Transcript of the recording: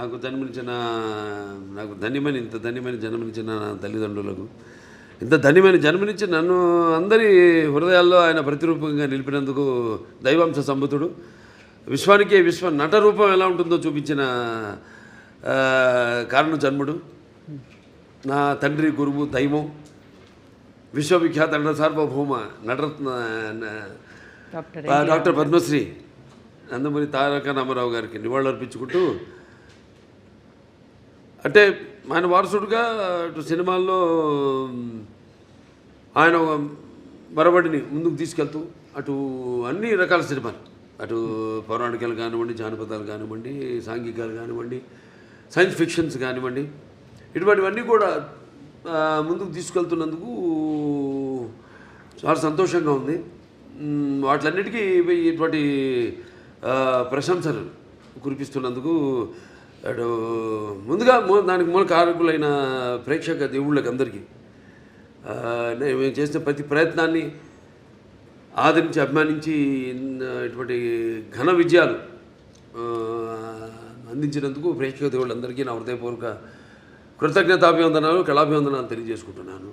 నాకు జన్మనిచ్చిన నాకు ధన్యమైన ఇంత ధన్యమైన జన్మనిచ్చిన నా తల్లిదండ్రులకు ఇంత ధన్యమైన జన్మనిచ్చి నన్ను అందరి హృదయాల్లో ఆయన ప్రతిరూపంగా నిలిపినందుకు దైవాంశ సంబుతుడు. విశ్వానికే విశ్వ నట రూపం ఎలా ఉంటుందో చూపించిన కారణ జన్ముడు నా తండ్రి గురువు దైవం. విశ్వవిఖ్యాత నట సార్వభౌమ నటరత్న డాక్టర్ పద్మశ్రీ నందమూరి తారక రామారావు గారికి నివాళులర్పించుకుంటూ అంటే ఆయన వారసుడుగా అటు సినిమాల్లో ఆయన మరబడిని ముందుకు తీసుకెళ్తూ అటు అన్ని రకాల సినిమాలు. అటు పౌరాణికాలు కానివ్వండి జానపదాలు కానివ్వండి సాంఘికాలు కానివ్వండి సైన్స్ ఫిక్షన్స్ కానివ్వండి ఇటువంటివన్నీ కూడా ముందుకు తీసుకెళ్తున్నందుకు చాలా సంతోషంగా ఉంది. వాటిలన్నిటికీ ఇటువంటి ప్రశంసలు కురిపిస్తున్నందుకు అటు ముందుగా మూ- దానికి మూల కారకులైన ప్రేక్షక దేవుళ్ళకి అందరికీ నేను మేము చేసిన ప్రతి ప్రయత్నాన్ని ఆదరించి అభిమానించి ఇటువంటి ఘన విజయాలు అందించినందుకు ప్రేక్షక దేవుళ్ళందరికీ నా హృదయపూర్వక కృతజ్ఞతాభివందనాలు కళాభివందనాలు తెలియజేసుకుంటున్నాను.